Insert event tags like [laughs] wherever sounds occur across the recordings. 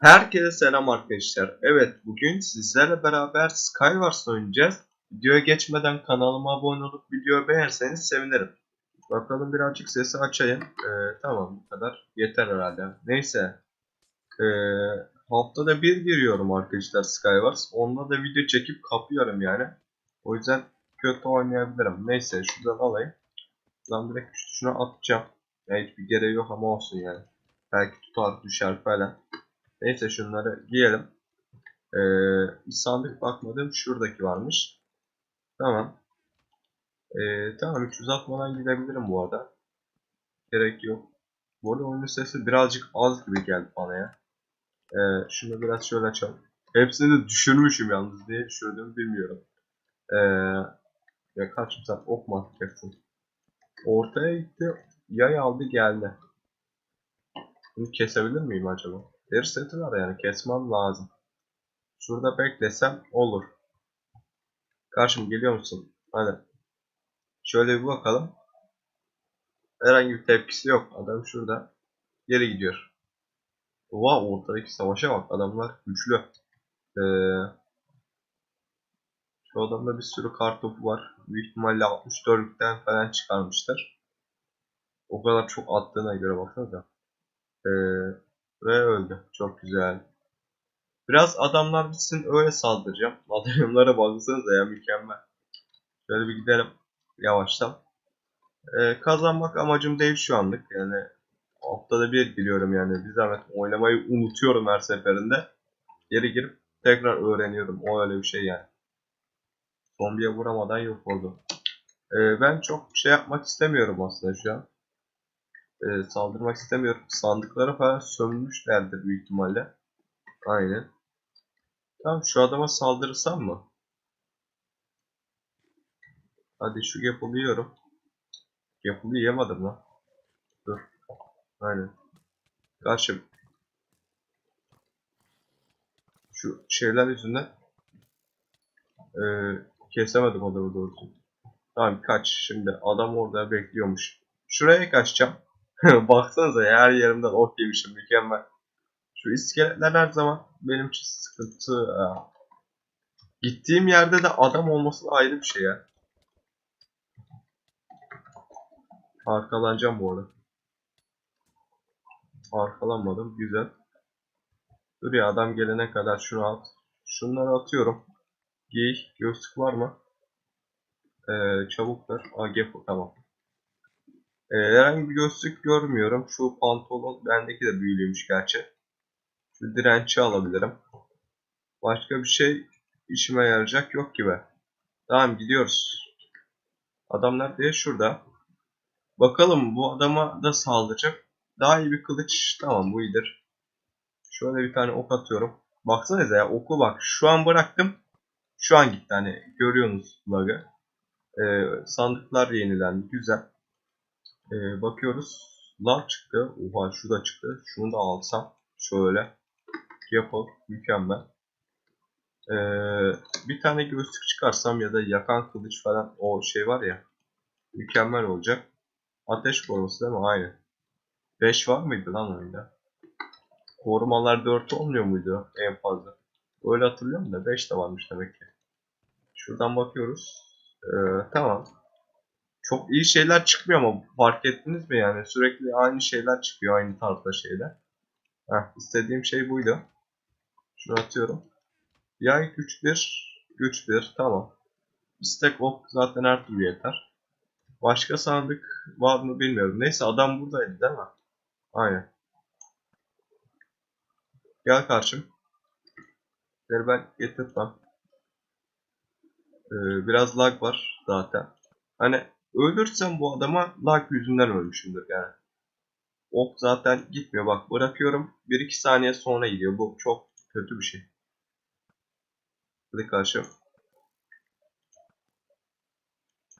Herkese selam arkadaşlar. Evet bugün sizlerle beraber Skywars oynayacağız. Videoya geçmeden kanalıma abone olup videoyu beğenirseniz sevinirim. Bakalım birazcık sesi açayım. Ee, tamam bu kadar. Yeter herhalde. Neyse. Ee, haftada bir giriyorum arkadaşlar Skywars. Onunla da video çekip kapıyorum yani. O yüzden kötü oynayabilirim. Neyse şuradan alayım. Lan direkt şuna atacağım. Ya hiçbir gereği yok ama olsun yani. Belki tutar düşer falan. Neyse şunları giyelim. Ee, sandık bakmadım. Şuradaki varmış. Tamam. Ee, tamam hiç uzatmadan gidebilirim bu arada. Gerek yok. Bu arada oyunun sesi birazcık az gibi geldi bana ya. Ee, şunu biraz şöyle açalım. Hepsini düşürmüşüm yalnız diye düşürdüğümü bilmiyorum. Ee, ya kaç sen ok mu? Ortaya gitti. Yay aldı geldi. Bunu kesebilir miyim acaba? Deri seti var yani kesmem lazım. Şurada beklesem olur. Karşım geliyor musun? Hadi. Şöyle bir bakalım. Herhangi bir tepkisi yok. Adam şurada. Geri gidiyor. Wow ortadaki savaşa bak. Adamlar güçlü. Ee, şu adamda bir sürü kartopu var. Büyük ihtimalle 64'lükten falan çıkarmıştır. O kadar çok attığına göre baksanıza. Ee, ve öldü. Çok güzel. Biraz adamlar bitsin öyle saldıracağım. [laughs] Adamlara baksanıza ya mükemmel. Şöyle bir gidelim yavaştan. Ee, kazanmak amacım değil şu anlık. Yani haftada bir giriyorum yani. Bir zahmet oynamayı unutuyorum her seferinde. Geri girip tekrar öğreniyorum. O öyle bir şey yani. Zombiye vuramadan yok oldu. Ee, ben çok şey yapmak istemiyorum aslında şu an e, saldırmak istemiyorum. Sandıklara falan sömürmüşlerdir büyük ihtimalle. Aynen. Tamam şu adama saldırırsam mı? Hadi şu Gapple'ı yiyorum. Gapple'ı yemedim lan. Dur. Aynen. Karşım. Şu şeyler yüzünden e, kesemedim adamı doğrusu. Tamam kaç şimdi adam orada bekliyormuş. Şuraya kaçacağım. [laughs] Baksanıza ya, her yerimden ok yemişim mükemmel. Şu iskeletler her zaman benim için sıkıntı. ya. Gittiğim yerde de adam olması da ayrı bir şey ya. Arkalanacağım bu arada. Arkalanmadım. Güzel. Dur ya adam gelene kadar şunu at. Şunları atıyorum. Giy. Gözlük var mı? Ee, çabuk ver. Aa, tamam. Ee, herhangi bir gözlük görmüyorum. Şu pantolon bendeki de büyülüymüş gerçi. Şu direnci alabilirim. Başka bir şey işime yarayacak yok gibi. Tamam gidiyoruz. Adam nerede? Şurada. Bakalım bu adama da saldıracak. Daha iyi bir kılıç. Tamam bu iyidir. Şöyle bir tane ok atıyorum. Baksanıza ya oku bak. Şu an bıraktım. Şu an gitti. Hani görüyorsunuz lagı. Ee, sandıklar yenilendi. Güzel. Ee, bakıyoruz. Lar çıktı. Oha şu da çıktı. Şunu da alsam. Şöyle. Yapalım. Mükemmel. Ee, bir tane gözlük çıkarsam ya da yakan kılıç falan o şey var ya. Mükemmel olacak. Ateş koruması değil mi? Aynen. 5 var mıydı lan oyunda? Korumalar 4 olmuyor muydu en fazla? Öyle hatırlıyorum da 5 de varmış demek ki. Şuradan bakıyoruz. Ee, tamam. Çok iyi şeyler çıkmıyor ama fark ettiniz mi yani? Sürekli aynı şeyler çıkıyor aynı tarzda şeyler. Heh, istediğim şey buydu. Şunu atıyorum. Yay güç 1, güç 1 tamam. Stack ok zaten her türlü yeter. Başka sandık var mı bilmiyorum. Neyse adam buradaydı değil mi? Aynen. Gel karşım. Gel ben getirmem. Ee, biraz lag var zaten. Hani ölürsem bu adama lag yüzünden ölmüşümdür yani. Ok zaten gitmiyor bak bırakıyorum 1-2 saniye sonra gidiyor bu çok kötü bir şey. Hadi karşı.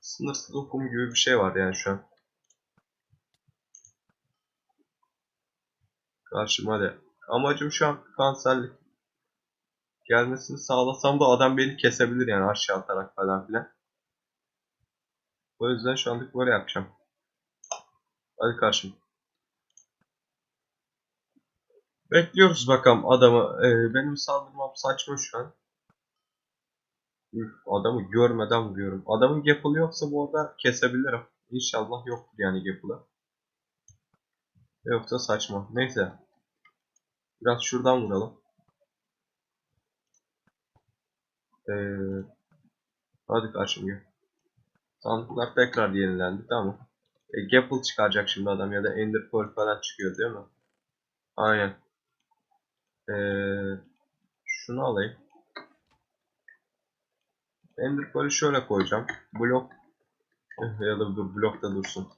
Sınırsız okum gibi bir şey var yani şu an. Karşım hadi. Amacım şu an kanserlik. Gelmesini sağlasam da adam beni kesebilir yani aşağı atarak falan filan. O yüzden şu anlık böyle yapacağım. Hadi karşım. Bekliyoruz bakalım adamı. Ee, benim saldırmam saçma şu an. Üf, adamı görmeden vuruyorum. Adamın Gapple'ı yoksa bu arada kesebilirim. İnşallah yoktur yani Gapple'ı. Yoksa saçma. Neyse. Biraz şuradan vuralım. Ee, hadi karşım gel. Sandıklar tekrar yenilendi tamam. E, Gapple çıkaracak şimdi adam ya da Ender Pearl falan çıkıyor değil mi? Aynen. Ee, şunu alayım. Ender Pearl'ü şöyle koyacağım. Blok ya da dur blokta dursun.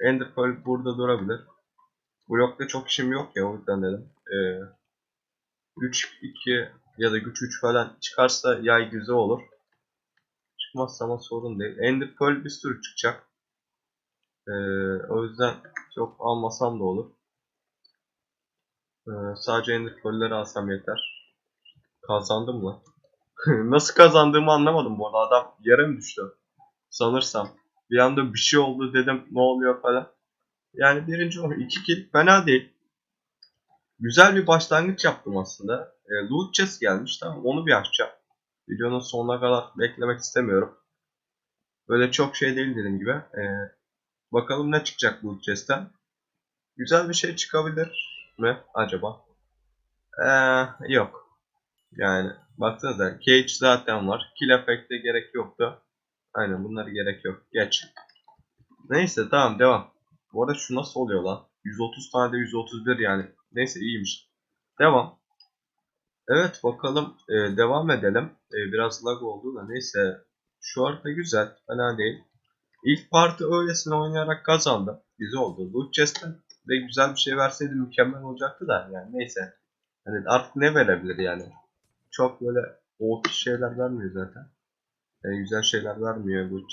Ender Pearl burada durabilir. Blokta çok işim yok ya o yüzden dedim. Ee, güç 2 ya da güç 3 falan çıkarsa yay güzel olur. Çıkmazsa ama sorun değil. Ender Pearl bir sürü çıkacak. Ee, o yüzden çok almasam da olur. Ee, sadece Ender Pearl'leri alsam yeter. Kazandım mı? [laughs] Nasıl kazandığımı anlamadım bu arada. Adam yere mi düştü? Sanırsam. Bir anda bir şey oldu dedim ne oluyor falan. Yani birinci oldu. iki kill fena değil. Güzel bir başlangıç yaptım aslında. E, loot chest gelmiş tamam onu bir açacağım. Videonun sonuna kadar beklemek istemiyorum. Böyle çok şey değil dediğim gibi. E, bakalım ne çıkacak loot chest'ten. Güzel bir şey çıkabilir mi acaba? Ee, yok. Yani baksanıza Cage zaten var. Kill effect'e gerek yoktu. Aynen bunlara gerek yok. Geç. Neyse tamam devam. Bu arada şu nasıl oluyor lan? 130 tane de 131 yani. Neyse iyiymiş. Devam. Evet bakalım e, devam edelim. E, biraz lag oldu da neyse. Şu harita güzel. Fena değil. İlk parti öylesine oynayarak kazandım. Güzel oldu. Loot de güzel bir şey verseydi mükemmel olacaktı da yani neyse. Hani artık ne verebilir yani? Çok böyle o şeyler vermiyor zaten. Yani güzel şeyler vermiyor Loot.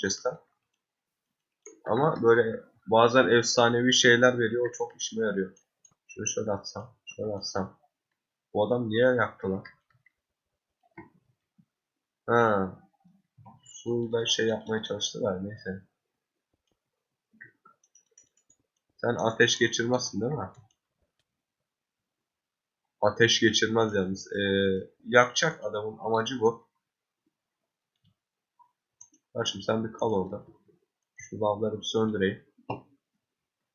Ama böyle bazen efsanevi şeyler veriyor. O çok işime yarıyor. Şunu şöyle atsam. Şöyle atsam. Bu adam niye yaktı lan? Ha. Suyla şey yapmaya çalıştılar. Neyse. Sen ateş geçirmezsin değil mi? Ateş geçirmez yalnız. Ee, yakacak adamın amacı bu. Karşım sen bir kal orada. Şu lavları bir söndüreyim.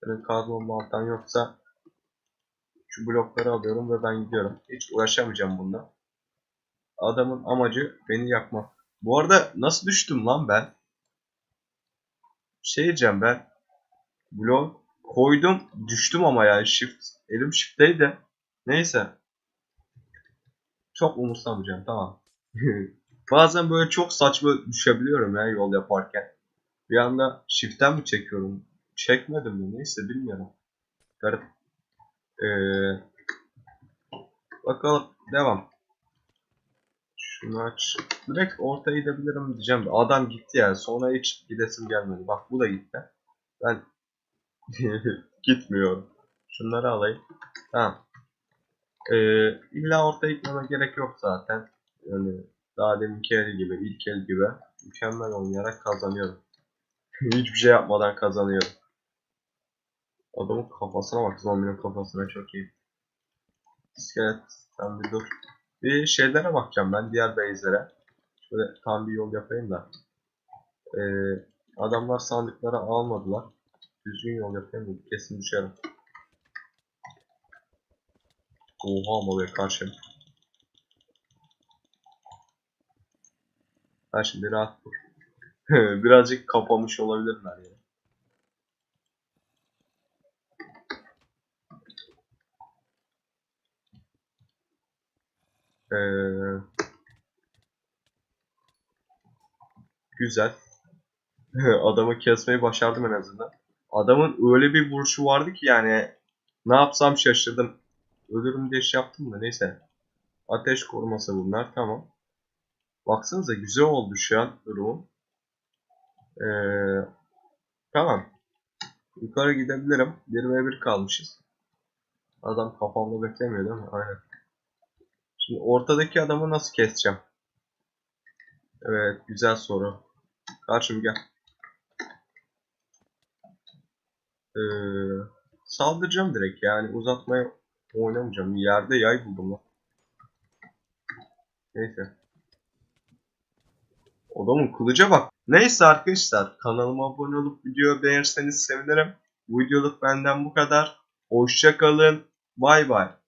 Senin kazma baltan yoksa şu blokları alıyorum ve ben gidiyorum. Hiç uğraşamayacağım bununla. Adamın amacı beni yakmak. Bu arada nasıl düştüm lan ben? Şey diyeceğim ben. Blok koydum. Düştüm ama yani shift. Elim shift'teydi. Neyse. Çok umursamayacağım tamam. [laughs] Bazen böyle çok saçma düşebiliyorum ya yol yaparken. Bir anda shift'ten mi çekiyorum? Çekmedim mi? Neyse bilmiyorum. Garip. Ee, bakalım. Devam. Şunu aç. Direkt ortaya gidebilirim diyeceğim adam gitti yani. Sonra hiç gidesim gelmedi. Bak bu da gitti. Ben [laughs] gitmiyorum. Şunları alayım. Tamam. Ee, illa ortaya gitmeme gerek yok zaten. Yani daha deminki el gibi, ilk el gibi mükemmel oynayarak kazanıyorum. [laughs] Hiçbir şey yapmadan kazanıyorum. Adamın kafasına bak zombinin kafasına çok iyi. İskelet sen bir dur. Bir şeylere bakacağım ben diğer base'lere. Şöyle tam bir yol yapayım da. Ee, adamlar sandıkları almadılar. Düzgün yol yapayım da kesin düşerim. Oha ama be karşım. Ben şimdi rahat dur. [laughs] Birazcık kapamış olabilirler ya. Ee, güzel. [laughs] Adamı kesmeyi başardım en azından. Adamın öyle bir vuruşu vardı ki yani ne yapsam şaşırdım. Ölürüm diye şey yaptım da neyse. Ateş koruması bunlar tamam. Baksanıza güzel oldu şu an durum. Ee, tamam. Yukarı gidebilirim. 1 ve 1 kalmışız. Adam kafamda beklemiyor değil mi? Aynen. Şimdi ortadaki adamı nasıl keseceğim? Evet, güzel soru. Karşım gel. Ee, saldıracağım direkt yani uzatmaya Oynamayacağım. Yerde yay buldum lan. Neyse. Adamın kılıca bak. Neyse arkadaşlar kanalıma abone olup videoyu beğenirseniz sevinirim. Bu videoluk benden bu kadar. Hoşça kalın. Bay bay.